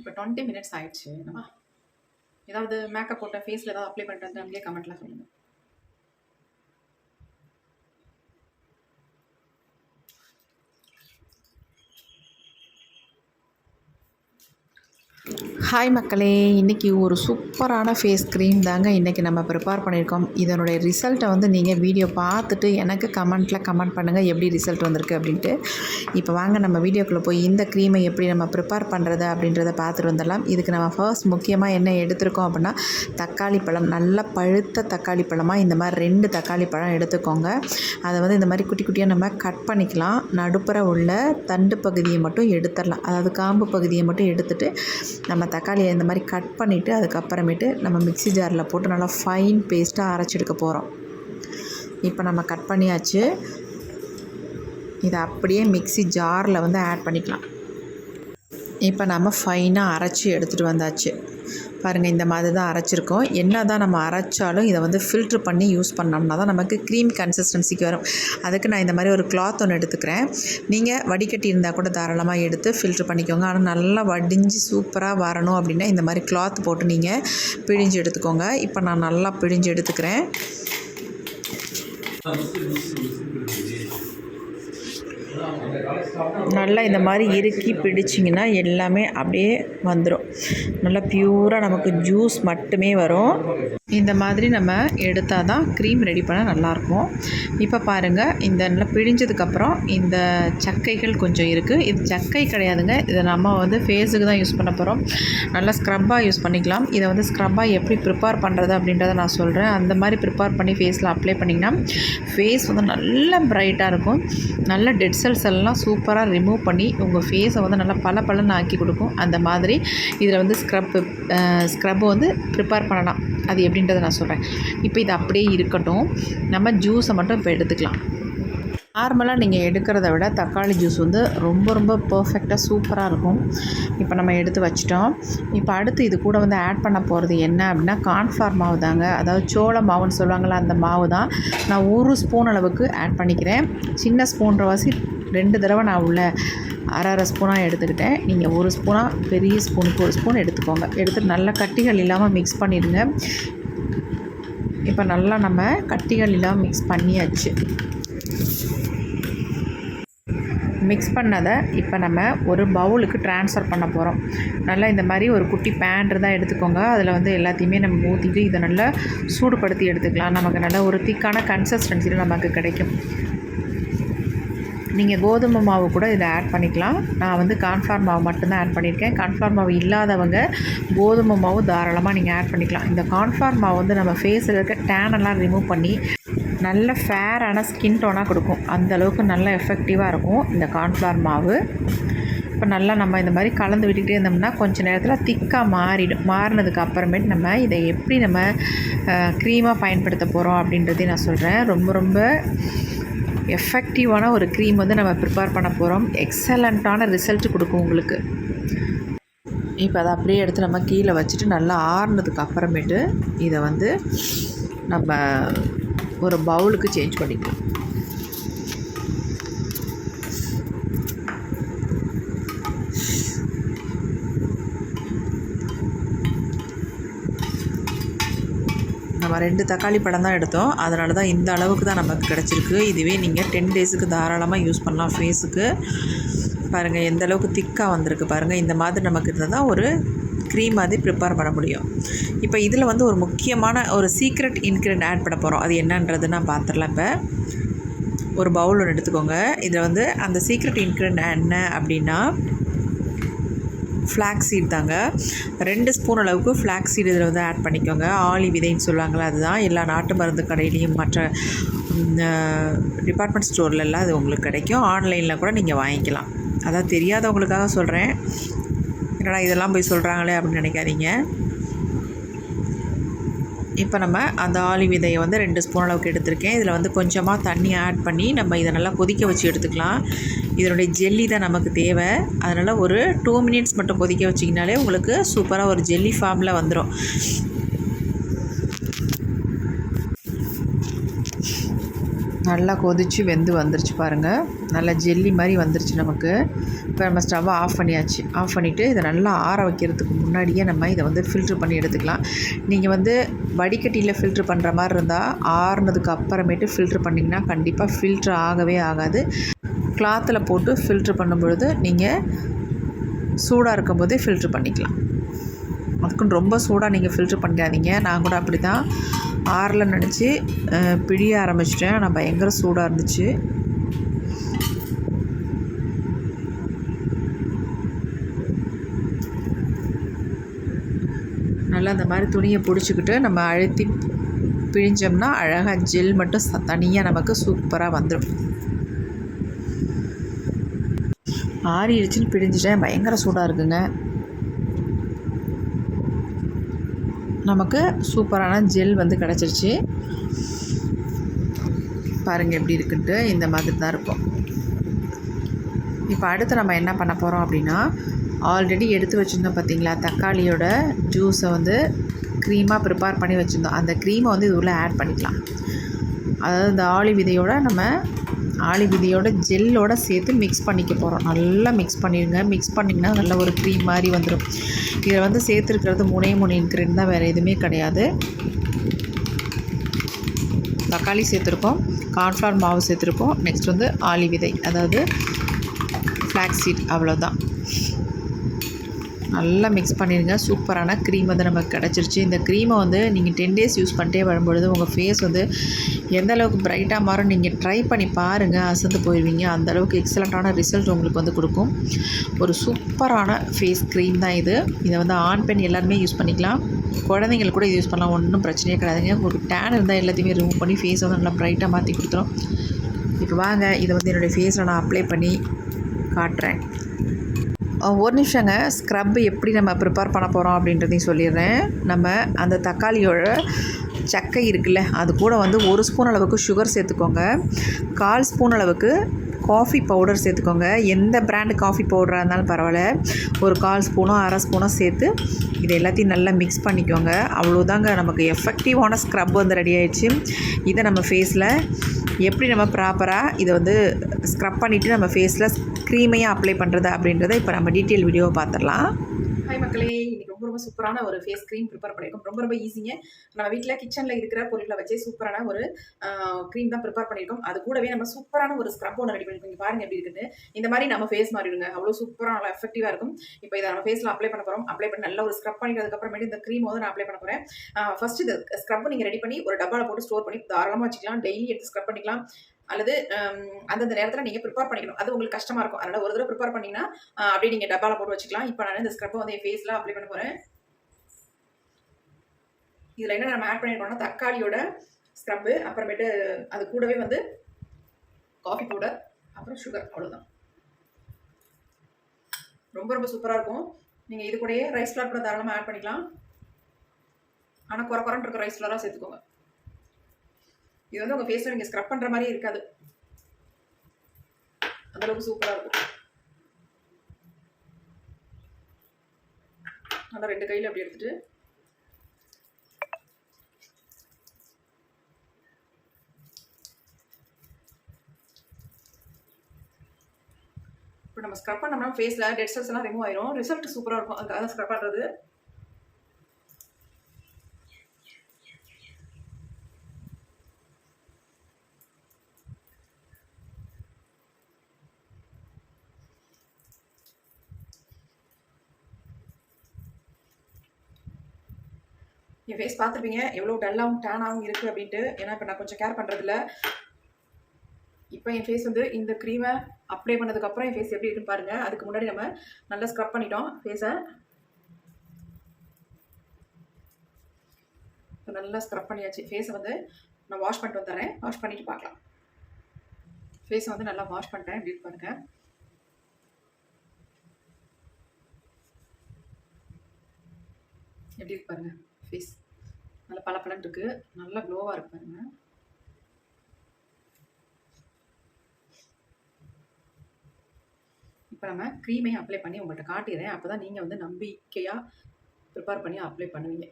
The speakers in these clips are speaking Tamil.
இப்போ டுவெண்ட்டி மினிட்ஸ் ஆயிடுச்சு. நம்ம ஏதாவது மேக்கப் போட்ட ஃபேஸில் ஏதாவது அப்ளை பண்ணுறது அப்படியே கமெண்ட்லாம் சொல்லுங்கள் ஹாய் மக்களே இன்றைக்கி ஒரு சூப்பரான ஃபேஸ் க்ரீம் தாங்க இன்றைக்கி நம்ம ப்ரிப்பேர் பண்ணியிருக்கோம். இதனுடைய ரிசல்ட்டை வந்து நீங்கள் வீடியோ பார்த்துட்டு எனக்கு கமெண்ட்டில் கமெண்ட் பண்ணுங்கள் எப்படி ரிசல்ட் வந்திருக்கு அப்படின்ட்டு. இப்போ வாங்க நம்ம வீடியோக்குள்ளே போய் இந்த க்ரீமை எப்படி நம்ம ப்ரிப்பேர் பண்ணுறது அப்படின்றத பார்த்துட்டு வந்துடலாம். இதுக்கு நம்ம ஃபர்ஸ்ட் முக்கியமாக என்ன எடுத்திருக்கோம் அப்படின்னா தக்காளி பழம். நல்ல பழுத்த தக்காளி பழமாக இந்த மாதிரி ரெண்டு தக்காளி பழம் எடுத்துக்கோங்க. அதை வந்து இந்த மாதிரி குட்டி குட்டியாக நம்ம கட் பண்ணிக்கலாம். நடுப்புற உள்ள தண்டு பகுதியை மட்டும் எடுத்துடலாம். அதாவது காம்பு பகுதியை மட்டும் எடுத்துகிட்டு நம்ம தக்காளியை இந்த மாதிரி கட் பண்ணிவிட்டு அதுக்கப்புறமேட்டு நம்ம மிக்ஸி ஜாரில் போட்டு நல்லா ஃபைன் பேஸ்ட்டாக அரைச்செடுக்க போகிறோம் இப்போ நம்ம கட் பண்ணியாச்சு. இதை அப்படியே மிக்ஸி ஜாரில் வந்து ஆட் பண்ணிக்கலாம். இப்போ நம்ம ஃபைனாக அரைச்சி எடுத்துகிட்டு வந்தாச்சு. பாருங்கள் இந்த மாதிரி தான் அரைச்சிருக்கோம். என்ன தான் நம்ம அரைச்சாலும் இதை வந்து ஃபில்ட்ரு பண்ணி யூஸ் பண்ணோம்னா தான் நமக்கு க்ரீம் கன்சிஸ்டன்சிக்கு வரும். அதுக்கு நான் இந்த மாதிரி ஒரு கிளாத் ஒன்று எடுத்துக்கிறேன். நீங்கள் வடிகட்டி இருந்தால் கூட தாராளமாக எடுத்து ஃபில்ட்ரு பண்ணிக்கோங்க. ஆனால் நல்லா வடிஞ்சு சூப்பராக வரணும் அப்படின்னா இந்த மாதிரி கிளாத் போட்டு நீங்கள் பிழிஞ்சு எடுத்துக்கோங்க. இப்போ நான் நல்லா பிழிஞ்சு எடுத்துக்கிறேன். நல்லா இந்த மாதிரி இறுக்கி பிடிச்சிங்கன்னா எல்லாமே அப்படியே வந்துடும் நல்லா பியூராக நமக்கு ஜூஸ் மட்டுமே வரும். இந்த மாதிரி நம்ம எடுத்தால் தான் க்ரீம் ரெடி பண்ண நல்லாயிருக்கும். இப்போ பாருங்கள் இந்த நல்லா பிழிஞ்சதுக்கப்புறம் இந்த சக்கைகள் கொஞ்சம் இருக்குது இது சக்கை கிடையாதுங்க. இதை நம்ம வந்து ஃபேஸுக்கு தான் யூஸ் பண்ண போகிறோம் நல்லா ஸ்க்ரப்பாக யூஸ் பண்ணிக்கலாம். இதை வந்து ஸ்க்ரப்பாக எப்படி ப்ரிப்பேர் பண்ணுறது அப்படின்றத நான் சொல்கிறேன் அந்த மாதிரி ப்ரிப்பேர் பண்ணி ஃபேஸில் அப்ளை பண்ணிங்கன்னா ஃபேஸ் வந்து நல்ல பிரைட்டாக இருக்கும். நல்ல டெட் செல்ஸ் எல்லாம் சூப்பராக ரிமூவ் பண்ணி உங்கள் ஃபேஸை வந்து நல்லா பல பலன்னு ஆக்கி கொடுக்கும். அந்த மாதிரி இதில் வந்து ஸ்க்ரப்பு ஸ்க்ரப் வந்து ப்ரிப்பேர் பண்ணலாம். அது எப்படின்றத நான் சொல்கிறேன் இப்போ இது அப்படியே இருக்கட்டும். நம்ம ஜூஸை மட்டும் இப்போ எடுத்துக்கலாம். நார்மலாக நீங்கள் எடுக்கிறத விட தக்காளி ஜூஸ் வந்து ரொம்ப ரொம்ப பர்ஃபெக்டாக சூப்பராக இருக்கும். இப்போ நம்ம எடுத்து வச்சிட்டோம். இப்போ அடுத்து இது கூட வந்து ஆட் பண்ண போகிறது என்ன அப்படின்னா கான்ஃபார் மாவு தாங்க. அதாவது சோள மாவுன்னு சொல்லுவாங்களே அந்த மாவு தான். நான் ஒரு ஸ்பூன் அளவுக்கு ஆட் பண்ணிக்கிறேன். சின்ன ஸ்பூன்ற வாசி ரெண்டு தடவை நான் உள்ள அரை அரை ஸ்பூனாக எடுத்துக்கிட்டேன். நீங்கள் ஒரு ஸ்பூனாக பெரிய ஸ்பூனுக்கு ஒரு ஸ்பூன் எடுத்துக்கோங்க. எடுத்து நல்லா கட்டிகள் இல்லாமல் மிக்ஸ் பண்ணிடுங்க. இப்போ நல்லா நம்ம கட்டிகள் இல்லாமல் மிக்ஸ் பண்ணியாச்சு. மிக்ஸ் பண்ணதை இப்போ நம்ம ஒரு பவுலுக்கு ட்ரான்ஸ்ஃபர் பண்ண போகிறோம் நல்லா இந்த மாதிரி ஒரு குட்டி பேன் தான் எடுத்துக்கோங்க. அதில் வந்து எல்லாத்தையுமே நம்ம ஊற்றிட்டு இதை நல்லா சூடுபடுத்தி எடுத்துக்கலாம். நமக்கு நல்ல ஒரு திக்கான கன்சிஸ்டன்சியில் நமக்கு கிடைக்கும். நீங்கள் கோதுமை மாவு கூட இதில் ஆட் பண்ணிக்கலாம். நான் வந்து கான்ஃப்ளார் மாவு மட்டும்தான் ஆட் பண்ணியிருக்கேன். கான்ஃப்ளார் மாவு இல்லாதவங்க கோதுமை மாவு தாராளமாக நீங்கள் ஆட் பண்ணிக்கலாம். இந்த கான்ஃப்ளார் மாவு வந்து நம்ம ஃபேஸில் இருக்க டேனெல்லாம் ரிமூவ் பண்ணி நல்ல ஃபேரான ஸ்கின் டோனாக கொடுக்கும். அந்தளவுக்கு நல்ல எஃபெக்டிவாக இருக்கும் இந்த கார்ன்ஃப்ளவர் மாவு. இப்போ நல்லா நம்ம இந்த மாதிரி கலந்து விட்டுக்கிட்டே இருந்தோம்னா கொஞ்சம் நேரத்தில் திக்காக மாறிடும் மாறினதுக்கு அப்புறமேட்டு நம்ம இதை எப்படி நம்ம க்ரீமாக பயன்படுத்த போகிறோம் அப்படின்றதையும் நான் சொல்கிறேன் ரொம்ப ரொம்ப எஃபெக்டிவான ஒரு க்ரீம் வந்து நம்ம ப்ரிப்பேர் பண்ண போகிறோம் எக்ஸலண்ட்டான ரிசல்ட் கொடுக்கும் உங்களுக்கு. இப்போ அதை அப்படியே எடுத்து நம்ம கீழே வச்சுட்டு நல்லா ஆறுனதுக்கு அப்புறமேட்டு இதை வந்து நம்ம ஒரு பவுலுக்கு சேஞ்ச் பண்ணிக்கலாம். நம்ம ரெண்டு தக்காளி பழம் தான் எடுத்தோம். அதனால தான் இந்த அளவுக்கு தான் நமக்கு கிடச்சிருக்கு. இதுவே நீங்கள் டென் டேஸுக்கு தாராளமாக யூஸ் பண்ணலாம். ஃபேஸுக்கு பாருங்கள் எந்த அளவுக்கு திக்காக வந்திருக்கு பாருங்கள் இந்த மாதிரி நமக்கு இருந்தால் தான் ஒரு க்ரீம் மாதிரி ப்ரிப்பேர் பண்ண முடியும். இப்போ இதில் வந்து ஒரு முக்கியமான ஒரு சீக்ரெட் இன்க்ரீடியன்ட் ஆட் பண்ண போகிறோம் அது என்னன்றது நான் பார்த்துடலாம் இப்போ. ஒரு பவுல் ஒன்று எடுத்துக்கோங்க. இதில் வந்து அந்த சீக்ரெட் இன்க்ரீடியன்ட் என்ன அப்படின்னா ஃப்ளாக் சீட் தாங்க. ரெண்டு ஸ்பூன் அளவுக்கு ஃப்ளாக் சீடு இதில் வந்து ஆட் பண்ணிக்கோங்க. ஆலி விதைன்னு சொல்லுவாங்களே அதுதான். எல்லா நாட்டு மருந்து கடையிலையும் மற்ற டிபார்ட்மெண்ட் ஸ்டோர்லலாம் அது உங்களுக்கு கிடைக்கும். ஆன்லைனில் கூட நீங்கள் வாங்கிக்கலாம். அதான் தெரியாதவங்களுக்காக சொல்கிறேன் என்னடா இதெல்லாம் போய் சொல்கிறாங்களே அப்படின்னு நினைக்காதீங்க. இப்போ நம்ம அந்த ஆலி விதையை வந்து ரெண்டு ஸ்பூன் அளவுக்கு எடுத்திருக்கேன். இதில் வந்து கொஞ்சமாக தண்ணி ஆட் பண்ணி நம்ம இதை நல்லா கொதிக்க வச்சு எடுத்துக்கலாம். இதனுடைய ஜெல்லி தான் நமக்கு தேவை. அதனால் ஒரு டூ மினிட்ஸ் மட்டும் கொதிக்க வச்சிங்கனாலே உங்களுக்கு சூப்பராக ஒரு ஜெல்லி ஃபார்மில் வந்துடும் நல்லா கொதித்து வெந்து வந்துருச்சு பாருங்கள் நல்லா ஜெல்லி மாதிரி வந்துருச்சு நமக்கு. இப்போ நம்ம ஸ்டவ்வை ஆஃப் பண்ணியாச்சு. ஆஃப் பண்ணிவிட்டு இதை நல்லா ஆற வைக்கிறதுக்கு முன்னாடியே நம்ம இதை வந்து ஃபில்ட்ரு பண்ணி எடுத்துக்கலாம். நீங்கள் வந்து வடிகட்டியில் ஃபில்ட்ரு பண்ணுற மாதிரி இருந்தால் ஆறுனதுக்கு அப்புறமேட்டு ஃபில்ட்ரு பண்ணிங்கன்னா கண்டிப்பாக ஃபில்ட்ரு ஆகவே ஆகாது. கிளாத்தில் போட்டு ஃபில்ட்ரு பண்ணும் பொழுது நீங்கள் சூடாக இருக்கும்போதே ஃபில்ட்ரு பண்ணிக்கலாம். அதுக்குன்னு ரொம்ப சூடாக நீங்கள் ஃபில்ட்ரு பண்ணிக்காதீங்க. நான் கூட அப்படி தான் ஆறில் நினச்சி பிழிய ஆரம்பிச்சிட்டேன். ஆனால் பயங்கர சூடாக இருந்துச்சு. நல்லா அந்த மாதிரி துணியை பிடிச்சிக்கிட்டு நம்ம அழுத்தி பிழிஞ்சோம்னா அழகாக ஜெல் மட்டும் தனியாக நமக்கு சூப்பராக வந்துடும் ஆறிடுச்சின்னு பிழிஞ்சிட்டேன். பயங்கர சூடாக இருக்குங்க. நமக்கு சூப்பரான ஜெல் வந்து கிடச்சிருச்சு. பாருங்கள் எப்படி இருக்குன்ட்டு. இந்த மாதிரி தான் இருக்கும். இப்போ அடுத்து நம்ம என்ன பண்ண போகிறோம் அப்படின்னா ஆல்ரெடி எடுத்து வச்சுருந்தோம் பார்த்தீங்களா தக்காளியோட ஜூஸை வந்து க்ரீமாக ப்ரிப்பேர் பண்ணி வச்சுருந்தோம். அந்த க்ரீமை வந்து இது உள்ளே ஆட் பண்ணிக்கலாம். அதாவது இந்த ஆளி விதையோடு நம்ம ஆளி விதையோட ஜெல்லோட சேர்த்து மிக்ஸ் பண்ணிக்க போகிறோம் நல்லா மிக்ஸ் பண்ணிடுங்க மிக்ஸ் பண்ணிங்கன்னா நல்ல ஒரு க்ரீம் மாதிரி வந்துடும் இதில் வந்து சேர்த்துருக்கிறது முனை முனை இன்க்ரீன் தான். வேறு எதுவுமே கிடையாது. தக்காளி சேர்த்துருக்கோம். கார்ன்ஃப்ளவர் மாவு சேர்த்துருக்கோம். நெக்ஸ்ட் வந்து ஆளி விதை. அதாவது ஃப்ளாக்ஸ் சீட் அவ்வளோதான் நல்லா மிக்ஸ் பண்ணிடுங்க சூப்பரான க்ரீம் வந்து நமக்கு கிடச்சிருச்சு. இந்த க்ரீமை வந்து நீங்கள் டென் டேஸ் யூஸ் பண்ணிட்டே வரும்பொழுது உங்கள் ஃபேஸ் வந்து எந்த அளவுக்கு ப்ரைட்டாக மாறும் நீங்கள் ட்ரை பண்ணி பாருங்கள் அசந்து போயிடுவீங்க அந்தளவுக்கு எக்ஸலண்ட்டான ரிசல்ட் உங்களுக்கு வந்து கொடுக்கும். ஒரு சூப்பரான ஃபேஸ் க்ரீம் தான் இது. இதை வந்து ஆண் பெண் எல்லாருமே யூஸ் பண்ணிக்கலாம். குழந்தைங்களுக்கு கூட இது யூஸ் பண்ணலாம். ஒன்றும் பிரச்சனையே கிடையாதுங்க. உங்களுக்கு டேன் இருந்தால் எல்லாத்தையுமே ரிமூவ் பண்ணி ஃபேஸ் வந்து நல்லா ப்ரைட்டாக மாற்றி கொடுத்துரும். இப்போ வாங்க. இதை வந்து என்னுடைய ஃபேஸில் நான் அப்ளை பண்ணி காட்டுறேன். ஒரு நிமிஷங்க. ஸ்க்ரப் எப்படி நம்ம ப்ரிப்பேர் பண்ண போகிறோம் அப்படின்றதையும் சொல்லிடுறேன். நம்ம அந்த தக்காளியோட சக்கை இருக்குல்ல அது கூட வந்து ஒரு ஸ்பூன் அளவுக்கு சுகர் சேர்த்துக்கோங்க. கால் ஸ்பூன் அளவுக்கு காஃபி பவுடர் சேர்த்துக்கோங்க. எந்த பிராண்டு காஃபி பவுடராக இருந்தாலும் பரவாயில்ல. ஒரு கால் ஸ்பூனோ அரை ஸ்பூனோ சேர்த்து இது எல்லாத்தையும் நல்லா மிக்ஸ் பண்ணிக்கோங்க. அவ்வளோதாங்க நமக்கு எஃபெக்டிவான ஸ்க்ரப் வந்து ரெடி ஆயிடுச்சு. இதை நம்ம ஃபேஸில் எப்படி நம்ம ப்ராப்பராக இதை வந்து ஸ்க்ரப் பண்ணிவிட்டு நம்ம ஃபேஸில் க்ரீமையாக அப்ளை பண்ணுறது அப்படின்றத இப்போ நம்ம டீட்டெயில் வீடியோவை பார்த்துடலாம். ஹாய் மக்களே இன்னைக்கு ரொம்ப ரொம்ப சூப்பரான ஒரு ஃபேஸ் க்ரீம் ப்ரிப்பேர் பண்ணியிருக்கோம் ரொம்ப ரொம்ப ஈஸிங்க நம்ம வீட்டில் கிச்சனில் இருக்கிற பொருட்களை வச்சே சூப்பரான ஒரு க்ரீம் தான் ப்ரிப்பேர் பண்ணியிருக்கோம் அது கூடவே நம்ம சூப்பரான ஒரு ஸ்க்ரப் ஒன்று ரெடி பண்ணியிருக்கோம் பாருங்க எப்படி இருக்குன்னு. இந்த மாதிரி நம்ம ஃபேஸ் மாறிடுங்க. அவ்வளோ சூப்பராக நல்லா எஃபெக்டிவாக இருக்கும். இப்போ இதை நம்ம ஃபேஸில் அப்ளை பண்ண போகிறோம் அப்ளை பண்ணி நல்ல ஒரு ஸ்க்ரப் பண்ணிக்கிறதுக்கப்புறமேட்டு இந்த க்ரீம் வந்து நான் அப்ளை பண்ண போகிறேன் ஃபஸ்ட்டு இந்த ஸ்க்ரப் நீங்கள் ரெடி பண்ணி ஒரு டப்பாவில் போட்டு ஸ்டோர் பண்ணி தாராளமாக வச்சுக்கலாம். டெய்லி எடுத்து ஸ்க்ரப் பண்ணிக்கலாம். அல்லது அந்தந்த நேரத்தில் நீங்கள் ப்ரிப்பேர் பண்ணிக்கணும். அது உங்களுக்கு கஷ்டமாக இருக்கும். அதனால் ஒரு தடவை ப்ரிப்பேர் பண்ணிங்கன்னா அப்படியே நீங்கள் டப்பாவில் போட்டு வச்சுக்கலாம். இப்போ நான் இந்த ஸ்க்ரப்பை வந்து என் ஃபேஸில் அப்ளை பண்ண போகிறேன் இதில் என்ன நம்ம ஆட் பண்ணியிருக்கோம்னா தக்காளியோட ஸ்க்ரப்பு அப்புறமேட்டு அது கூடவே வந்து காஃபி பவுடர் அப்புறம் சுகர் அவ்வளோதான் ரொம்ப ரொம்ப சூப்பராக இருக்கும். நீங்கள் இது கூடயே ரைஸ் ஃப்ளார் கூட தாராளமாக ஆட் பண்ணிக்கலாம். ஆனால் குறை குறைன்னு இருக்க ரைஸ் ஃப்ளாராக சேர்த்துக்கோங்க. இது வந்து உங்கள் ஃபேஸில் நீங்கள் ஸ்க்ரப் பண்ணுற மாதிரி இருக்காது. அந்த அளவுக்கு சூப்பராக இருக்கும். அதான் ரெண்டு கையில் அப்படி எடுத்துட்டு. இப்போ நம்ம ஸ்க்ரப் பண்ணோம்னா ஃபேஸில் டெட் செல்ஸ் எல்லாம் ரிமூவ் ஆயிரும். ரிசல்ட் சூப்பராக இருக்கும். அதுக்காக ஸ்க்ரப் பண்ணுறது ஃபேஸ் பார்த்துருப்பீங்க. எவ்வளோ டல்லாகவும் டேனாகவும் இருக்குது அப்படின்ட்டு. ஏன்னா இப்போ நான் கொஞ்சம் கேர் பண்ணுறதில்ல இப்போ என் ஃபேஸ் வந்து இந்த க்ரீமை அப்ளை பண்ணதுக்கப்புறம் என் ஃபேஸ் எப்படி இருக்குன்னு பாருங்கள் அதுக்கு முன்னாடி நம்ம நல்லா ஸ்க்ரப் பண்ணிட்டோம். ஃபேஸை நல்லா ஸ்க்ரப் பண்ணியாச்சு. ஃபேஸை வந்து நான் வாஷ் பண்ணிட்டு வந்துடுறேன். வாஷ் பண்ணிட்டு பார்க்கலாம். ஃபேஸை வந்து நல்லா வாஷ் பண்ணிட்டேன் எப்படி பாருங்கள் எப்படி இருக்கு பாருங்க ஃபேஸ் நல்லா பளபளன்னு இருக்கு. நல்லா க்ளோவாக இருப்பாங்க இப்போ நம்ம க்ரீமையும் அப்ளை பண்ணி உங்கள்கிட்ட காட்டிடுறேன் அப்போ தான் நீங்கள் வந்து நம்பிக்கையாக ப்ரிப்பேர் பண்ணி அப்ளை பண்ணுவீங்க.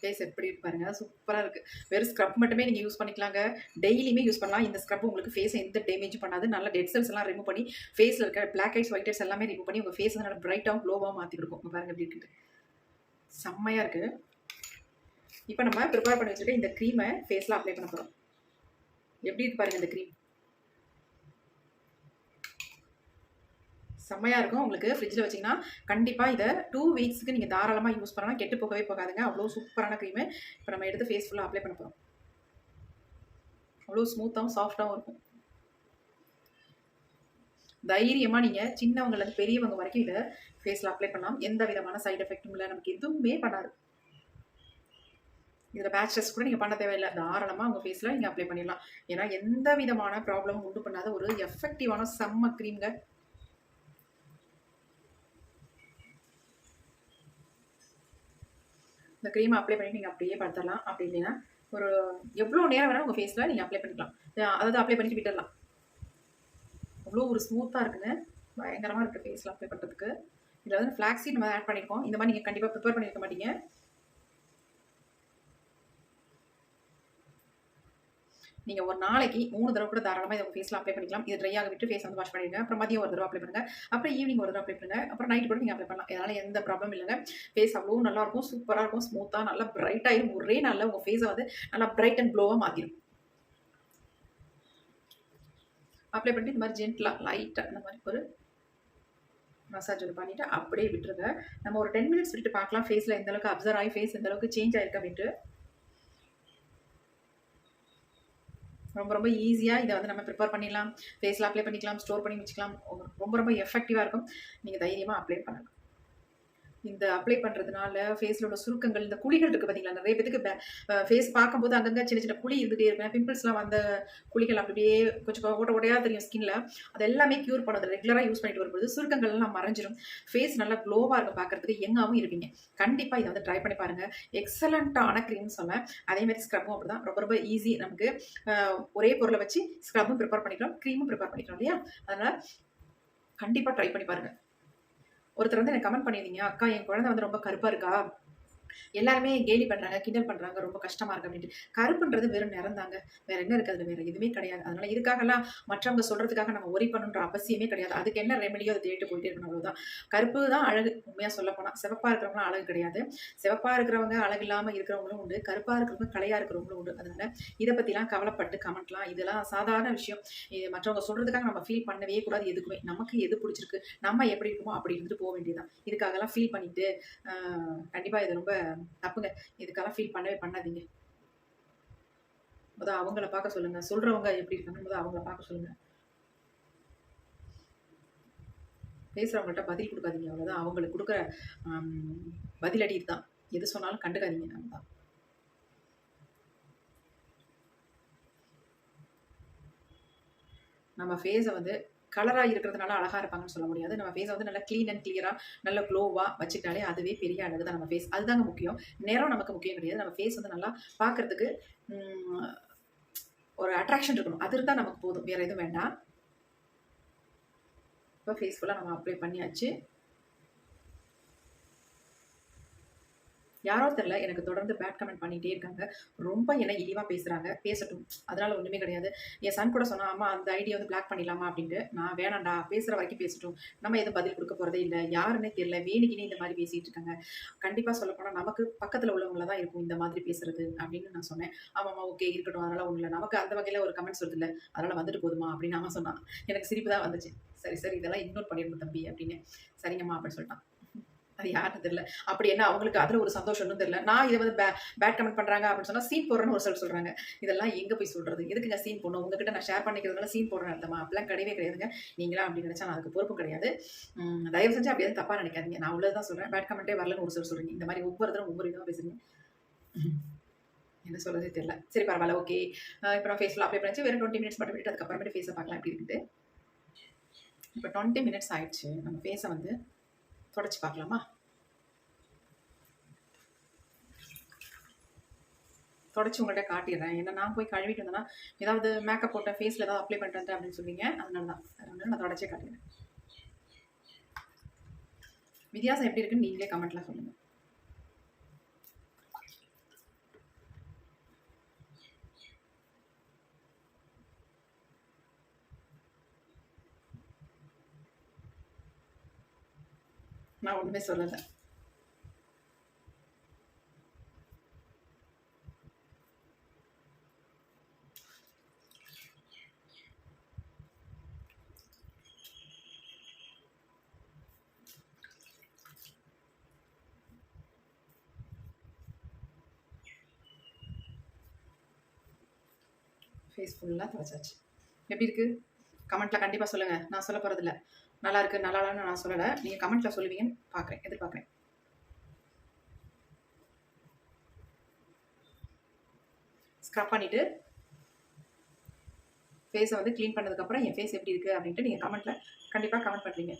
ஃபேஸ் எப்படி பாருங்க. சூப்பராக இருக்குது வெறும் ஸ்க்ரப் மட்டுமே நீங்கள் யூஸ் பண்ணிக்கலாங்க. டெய்லியுமே யூஸ் பண்ணலாம். இந்த ஸ்க்ரப் உங்களுக்கு ஃபேஸை எந்த டேமேஜும் பண்ணாது. நல்லா டெட் செல்ஸ் எல்லாம் ரிமூவ் பண்ணி ஃபேஸில் இருக்க பிளாக் ஹெட்ஸ் ஒயிட் ஹெட்ஸ் எல்லாமே ரிமூவ் பண்ணி உங்கள் ஃபேஸ் நல்லா பிரைட்டாகவும் க்ளோவாக மாற்றி கொடுக்கும் பாருங்க எப்படி இருக்குது செம்மையாக இருக்குது இப்போ நம்ம ப்ரிப்பேர் பண்ணி வச்சுட்டு இந்த க்ரீமை ஃபேஸில் அப்ளை பண்ண போகிறோம் எப்படி இருக்கு பாருங்கள் இந்த க்ரீம் செம்மையாக இருக்கும். உங்களுக்கு ஃப்ரிட்ஜில் வச்சிங்கன்னா கண்டிப்பாக இதை டூ வீக்ஸ்க்கு நீங்கள் தாராளமாக யூஸ் பண்ணலாம். கெட்டு போகவே போகாதுங்க. அவ்வளோ சூப்பரான க்ரீமு இப்போ நம்ம எடுத்து ஃபேஸ் ஃபுல்லாக அப்ளை பண்ண போகிறோம் அவ்வளோ ஸ்மூத்தாகவும் சாஃப்டாகவும் இருக்கும். தைரியமாக நீங்கள் சின்னவங்கலேருந்து பெரியவங்க வரைக்கும் இதை ஃபேஸில் அப்ளை பண்ணலாம். எந்த விதமான சைடு எஃபெக்ட்டும் இல்லை நமக்கு எதுவுமே பண்ணாது. இதில் பேச்சஸ் கூட நீங்கள் பண்ண தேவையில்லை. தாராளமாக உங்கள் ஃபேஸில் நீங்கள் அப்ளை பண்ணிடலாம். ஏன்னா எந்த விதமான ப்ராப்ளமும் உண்டு பண்ணாத ஒரு எஃபெக்டிவான செம்ம க்ரீம்ங்க இந்த க்ரீமை அப்ளை பண்ணி நீங்கள் அப்படியே படுத்தலாம் அப்படி இல்லைன்னா ஒரு எவ்வளோ நேரம் வேணாலும் உங்கள் ஃபேஸில் நீங்கள் அப்ளை பண்ணிக்கலாம். அதாவது அப்ளை பண்ணிட்டு விட்டுடலாம் அவ்வளோ ஒரு ஸ்மூத்தாக இருக்குங்க பயங்கரமாக இருக்குது ஃபேஸில் அப்ளை பண்ணுறதுக்கு இதில் வந்து ஃப்ளாக்ஸி நம்ம ஆட் பண்ணியிருக்கோம் இந்த மாதிரி நீங்கள் கண்டிப்பாக ப்ரிப்பேர் பண்ணியிருக்க மாட்டீங்க. நீங்கள் ஒரு நாளைக்கு மூணு தடவை கூட தாராளமாக இதை ஃபேஸில் அப்ளை பண்ணிக்கலாம். இது ட்ரை ஆக விட்டு ஃபேஸ் வந்து வாஷ் பண்ணிடுங்க. அப்புறம் மதியம் ஒரு தடவை அப்ளை பண்ணுங்க. அப்புறம் ஈவினிங் ஒரு தடவை அப்ளை பண்ணுங்க. அப்புறம் நைட் கூட நீங்கள் அப்ளை பண்ணலாம். இதனால் எந்த ப்ராப்ளம் இல்லைங்க. ஃபேஸ் அவ்வளோ நல்லா இருக்கும் சூப்பராக இருக்கும் ஸ்மூத்தாக நல்லா பிரைட் ஒரே நாளில் உங்கள் ஃபேஸை வந்து நல்லா பிரைட் அண்ட் க்ளோவாக மாற்றிடும் அப்ளை பண்ணிட்டு இந்த மாதிரி ஜென்ட்லாக லைட்டாக இந்த மாதிரி ஒரு மசாஜ் ஒன்று பண்ணிவிட்டு அப்படியே விட்டுருங்க. நம்ம ஒரு டென் மினிட்ஸ் விட்டு பார்க்கலாம். ஃபேஸில் எந்த அளவுக்கு அப்சர்வ் ஆகி ஃபேஸ் எந்த அளவுக்கு சேஞ்ச் ஆயிருக்கு அப்படின்ட்டு. ரொம்ப ரொம்ப ஈஸியாக இதை வந்து நம்ம ப்ரிப்பேர் பண்ணிடலாம். ஃபேஸில் அப்ளை பண்ணிக்கலாம் ஸ்டோர் பண்ணி வச்சுக்கலாம். ரொம்ப ரொம்ப எஃபெக்டிவாக இருக்கும். நீங்கள் தைரியமாக அப்ளை பண்ணலாம். இந்த அப்ளை பண்ணுறதுனால ஃபேஸில் உள்ள சுருக்கங்கள் இந்த குழிகள் இருக்குது பார்த்தீங்களா நிறைய பேத்துக்கு ஃபேஸ் பார்க்கும்போது அங்கங்கே சின்ன சின்ன குழி இருந்துகிட்டே இருக்கும். பிம்பிள்ஸ்லாம் வந்த குழிகள் அப்படியே கொஞ்சம் ஓட்ட ஓட்டையாக தெரியும் ஸ்கின்ல அது எல்லாமே க்யூர் பண்ணுறது ரெகுலராக யூஸ் பண்ணிட்டு வரும்போது சுருக்கங்கள் எல்லாம் மறைஞ்சிரும். ஃபேஸ் நல்லா க்ளோவாக இருக்கும் பார்க்குறதுக்கு எங்காவும் இருப்பீங்க. கண்டிப்பாக இதை வந்து ட்ரை பண்ணி பாருங்கள் எக்ஸலண்ட்டான க்ரீம் சொன்னேன். அதே மாதிரி ஸ்க்ரப்பும் அப்படி தான் ரொம்ப ரொம்ப ஈஸி நமக்கு ஒரே பொருளை வச்சு ஸ்க்ரப்பும் ப்ரிப்பேர் பண்ணிக்கலாம் க்ரீமும் ப்ரிப்பேர் பண்ணிக்கலாம் இல்லையா? அதனால் கண்டிப்பாக ட்ரை பண்ணி பாருங்கள் ஒருத்தர் வந்து எனக்கு கமெண்ட் பண்ணியிருந்தீங்க அக்கா என் குழந்தை வந்து ரொம்ப கருப்பாக இருக்கா? எல்லாருமே கேலி பண்ணுறாங்க கிண்டல் பண்ணுறாங்க ரொம்ப கஷ்டமாக இருக்கு அப்படின்ட்டு. கருப்புன்றது வெறும் நிறந்தாங்க. வேற என்ன இருக்குது வேற எதுவுமே கிடையாது. அதனால இதுக்காகலாம் மற்றவங்க சொல்றதுக்காக நம்ம ஒரி பண்ணுன்ற அவசியமே கிடையாது. அதுக்கு என்ன ரெமெடியோ அதை தேடிட்டு போயிட்டே இருக்கணும் அவ்வளவுதான். கருப்பு தான் அழகு உண்மையாக சொல்ல போனால் சிவப்பாக இருக்கிறவங்களாம் அழகு கிடையாது. சிவப்பாக இருக்கிறவங்க அழகு இல்லாமல் இருக்கிறவங்களும் உண்டு. கருப்பாக இருக்கிறவங்க கலையாக இருக்கிறவங்களும் உண்டு. அதனால இதை பற்றிலாம் கவலைப்பட்டு கமெண்ட்லாம். இதெல்லாம் சாதாரண விஷயம். இது மற்றவங்க சொல்றதுக்காக நம்ம ஃபீல் பண்ணவே கூடாது எதுக்குமே. நமக்கு எது பிடிச்சிருக்கு நம்ம எப்படி இருக்குமோ அப்படி இருந்துட்டு போக வேண்டியதுதான். இதுக்காகலாம் ஃபீல் பண்ணிட்டு கண்டிப்பாக இது ரொம்ப தப்புங்க. இதுக்கெல்லாம் ஃபீல் பண்ணவே பண்ணாதீங்க. முதல் அவங்கள பார்க்க சொல்லுங்க. சொல்றவங்க எப்படி இருக்காங்க முதல் அவங்கள பார்க்க சொல்லுங்க. பேசுறவங்கள்ட்ட பதில் கொடுக்காதீங்க அவ்வளோதான் அவங்களுக்கு கொடுக்குற பதிலடி இதுதான். எது சொன்னாலும் கண்டுக்காதீங்க நம்ம தான் நம்ம ஃபேஸை வந்து கலராக இருக்கிறதுனால அழகாக இருப்பாங்கன்னு சொல்ல முடியாது. நம்ம ஃபேஸை வந்து நல்லா க்ளீன் அண்ட் கிளியராக நல்ல க்ளோவாக வச்சுக்கிட்டாலே அதுவே பெரிய அழகு தான் நம்ம ஃபேஸ் அதுதாங்க முக்கியம். நேரம் நமக்கு முக்கியம் கிடையாது. நம்ம ஃபேஸ் வந்து நல்லா பார்க்கறதுக்கு ஒரு அட்ராக்ஷன் இருக்கணும். அது இருந்தால் நமக்கு போதும். வேறு எதுவும் வேண்டாம். இப்போ ஃபேஸ் ஃபுல்லாக நம்ம அப்ளை பண்ணியாச்சு. யாரோ தெரில எனக்கு தொடர்ந்து பேட் கமெண்ட் பண்ணிகிட்டே இருக்காங்க. ரொம்ப என்ன இழிவாக பேசுகிறாங்க பேசட்டும். அதனால் ஒன்றுமே கிடையாது. என் சன் கூட சொன்னால் அம்மா அந்த ஐடியா வந்து பிளாக் பண்ணிடலாமா? அப்படின்ட்டு நான் வேணாண்டா பேசுகிற வரைக்கும் பேசட்டும். நம்ம எதுவும் பதில் கொடுக்க போகிறதே இல்லை. யாருன்னே தெரியல. வேணிக்கினே இந்த மாதிரி பேசிகிட்டு இருக்காங்க. கண்டிப்பாக சொல்லப்போனால் நமக்கு பக்கத்தில் உள்ளவங்கள தான் இருக்கும் இந்த மாதிரி பேசுறது அப்படின்னு நான் சொன்னேன். ஆமாம்மா ஓகே இருக்கட்டும். அதனால் ஒன்றும் இல்லை. நமக்கு அந்த வகையில் ஒரு கமெண்ட்ஸ் வருது இல்லை. அதனால் வந்துட்டு போதுமா? அப்படின்னு அவன் சொன்னான். எனக்கு சிரிப்பு தான் வந்துச்சு. சரி சரி இதெல்லாம் இக்னோர் பண்ணிடணும் தம்பி அப்படின்னு. சரிங்கம்மா அப்படின்னு சொல்லிட்டான். அது யாருன்னு தெரியல. அப்படி என்ன அவங்களுக்கு அதில் ஒரு சந்தோஷம்னு தெரியல. நான் இதை வந்து பே பேட் கமெண்ட் பண்ணுறாங்க அப்படின்னு சொன்னால் சீன் போடுறேன்னு ஒரு சிலர் சொல்கிறாங்க இதெல்லாம் எங்கே போய் சொல்கிறது எதுக்குங்க சீன் போடணும்? உங்ககிட்ட நான் ஷேர் பண்ணிக்கிறதுனால சீன் போடுறேன் அர்த்தமா? அப்படிலாம் கிடையவே கிடையாதுங்க. நீங்களா அப்படின்னு நினச்சா நான் அதுக்கு பொறுப்பும் கிடையாது. தயவு செஞ்சு அப்படி எதுவும் தப்பாக நினைக்காதீங்க. நான் உள்ளது தான் சொல்கிறேன் பேட் கமெண்ட்டே வரலன்னு ஒரு சிலர் சொல்கிறீங்க இந்த மாதிரி ஒவ்வொரு தரம் ஒவ்வொரு இதாக பேசுறீங்க. என்ன சொல்கிறதே தெரியல. சரி பரவாயில்ல ஓகே இப்போ நான் ஃபேஸில் அப்ளை பண்ணிச்சு வெறும் டுவெண்ட்டி மினிட்ஸ் மட்டும் விட்டு அதுக்கப்புறமேட்டு ஃபேஸை பார்க்கலாம். எப்படி இருக்குது? இப்போ டுவெண்ட்டி மினிட்ஸ் ஆயிடுச்சு. நம்ம ஃபேஸை வந்து தொடச்சி பார்க்கலாமா? தொடச்சி உங்கள்கிட்ட காட்டிடுறேன். ஏன்னா நான் போய் கழுவிட்டு வந்தேன்னா ஏதாவது மேக்கப் போட்டேன் ஃபேஸில் ஏதாவது அப்ளை பண்ணிட்டு வந்தேன் அப்படின்னு சொல்லுவீங்க அதனால தான் அதனால நான் தொடச்சே காட்டிடுறேன். வித்தியாசம் எப்படி இருக்குன்னு நீங்களே கமெண்ட்லாம் சொல்லுங்கள் நான் ஒன்றுமே சொல்லலை. ஃபேஸ் ஃபுல்லாக துவைச்சாச்சு எப்படி இருக்குது கமெண்ட்டில் கண்டிப்பாக சொல்லுங்கள் நான் சொல்ல போகிறதில்ல நல்லா இருக்கு நல்லா இல்லைன்னு நான் சொல்லலை. நீங்கள் கமெண்ட்டில் சொல்லுவீங்கன்னு பார்க்குறேன் எதிர்பார்க்குறேன். ஸ்க்ரப் பண்ணிவிட்டு ஃபேஸை வந்து க்ளீன் பண்ணதுக்கப்புறம் என் ஃபேஸ் எப்படி இருக்குது அப்படின்ட்டு நீங்கள் கமெண்ட்டில் கண்டிப்பாக கமெண்ட் பண்ணுறீங்க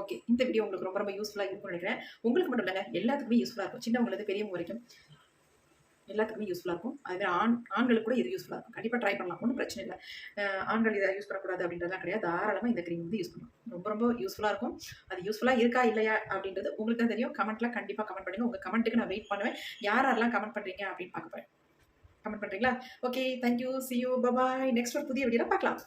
ஓகே இந்த வீடியோ உங்களுக்கு ரொம்ப ரொம்ப யூஸ்ஃபுல்லாக இருக்கும்னு நினைக்கிறேன். உங்களுக்கு மட்டும் இல்லைங்க எல்லாத்துக்குமே யூஸ்ஃபுல்லாக இருக்கும். சின்னவங்களுக்கு பெரியவங்க வரைக்கும். எல்லாத்துக்குமே யூஸ்ஃபுல்லாக இருக்கும். அதுவே ஆண் ஆண்களுக்கு கூட இது யூஸ்ஃபுல்லாக இருக்கும். கண்டிப்பாக ட்ரை பண்ணலாம். ஒன்றும் பிரச்சனை இல்லை. ஆண்கள் இதை யூஸ் பண்ணக்கூடாது அப்படின்றதுலாம் கிடையாது. தாராளமாக இந்த க்ரீம் வந்து யூஸ் பண்ணலாம். ரொம்ப ரொம்ப யூஸ்ஃபுல்லாக இருக்கும். அது யூஸ்ஃபுல்லாக இருக்கா இல்லையா அப்படின்றது உங்களுக்கு தான் தெரியும். கமெண்ட்டில் கண்டிப்பாக கமெண்ட் பண்ணுங்கள் உங்கள் கமெண்ட்டுக்கு நான் வெயிட் பண்ணுவேன். யார் யாரெல்லாம் கமெண்ட் பண்ணுறீங்க அப்படின்னு பார்க்க போகிறேன் கமெண்ட் பண்ணுறீங்களா okay thank you see you bye bye next ஒரு புதிய வீடியோவில் பார்க்கலாம்.